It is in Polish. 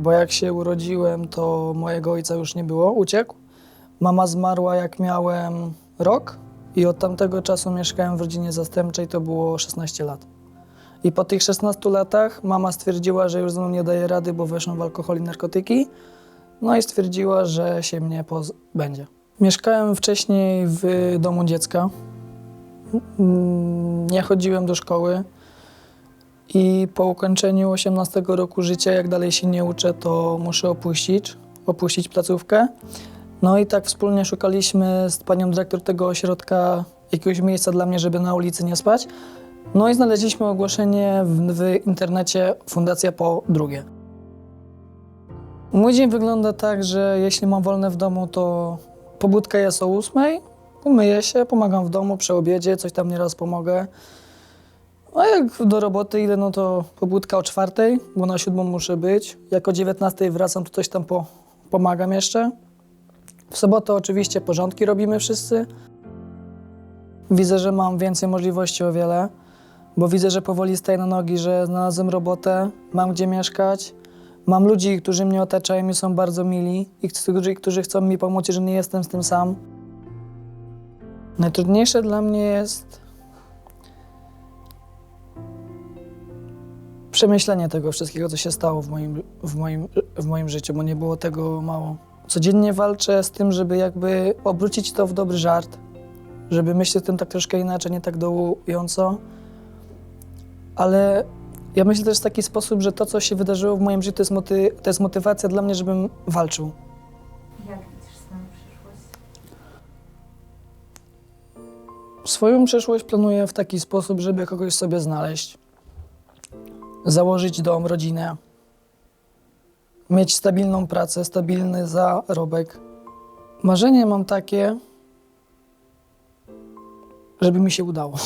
bo jak się urodziłem, to mojego ojca już nie było, uciekł. Mama zmarła jak miałem rok i od tamtego czasu mieszkałem w rodzinie zastępczej, to było 16 lat. I po tych 16 latach mama stwierdziła, że już ze mną nie daje rady, bo weszłam w alkohol i narkotyki. No i stwierdziła, że się mnie pozbędzie. Mieszkałem wcześniej w domu dziecka. Nie chodziłem do szkoły. I po ukończeniu 18 roku życia, jak dalej się nie uczę, to muszę opuścić, opuścić placówkę. No i tak wspólnie szukaliśmy z panią dyrektor tego ośrodka jakiegoś miejsca dla mnie, żeby na ulicy nie spać. No i znaleźliśmy ogłoszenie w, w internecie Fundacja po drugie. Mój dzień wygląda tak, że jeśli mam wolne w domu, to pobudka jest o 8, umyję się, pomagam w domu przy obiedzie, coś tam nieraz pomogę. A jak do roboty idę, no to pobudka o czwartej, bo na siódmą muszę być. Jak o 19 wracam, to coś tam po, pomagam jeszcze. W sobotę oczywiście porządki robimy wszyscy. Widzę, że mam więcej możliwości o wiele, bo widzę, że powoli staję na nogi, że znalazłem robotę, mam gdzie mieszkać. Mam ludzi, którzy mnie otaczają i są bardzo mili i którzy, którzy chcą mi pomóc, że nie jestem z tym sam. Najtrudniejsze dla mnie jest przemyślenie tego wszystkiego, co się stało w moim, w, moim, w moim życiu, bo nie było tego mało. Codziennie walczę z tym, żeby jakby obrócić to w dobry żart, żeby myśleć o tym tak troszkę inaczej, nie tak dołująco. Ale ja myślę też w taki sposób, że to, co się wydarzyło w moim życiu, to jest, moty, to jest motywacja dla mnie, żebym walczył. Jak widzisz swoją przyszłość? Swoją przyszłość planuję w taki sposób, żeby kogoś sobie znaleźć, założyć dom, rodzinę, mieć stabilną pracę, stabilny zarobek. Marzenie mam takie, żeby mi się udało.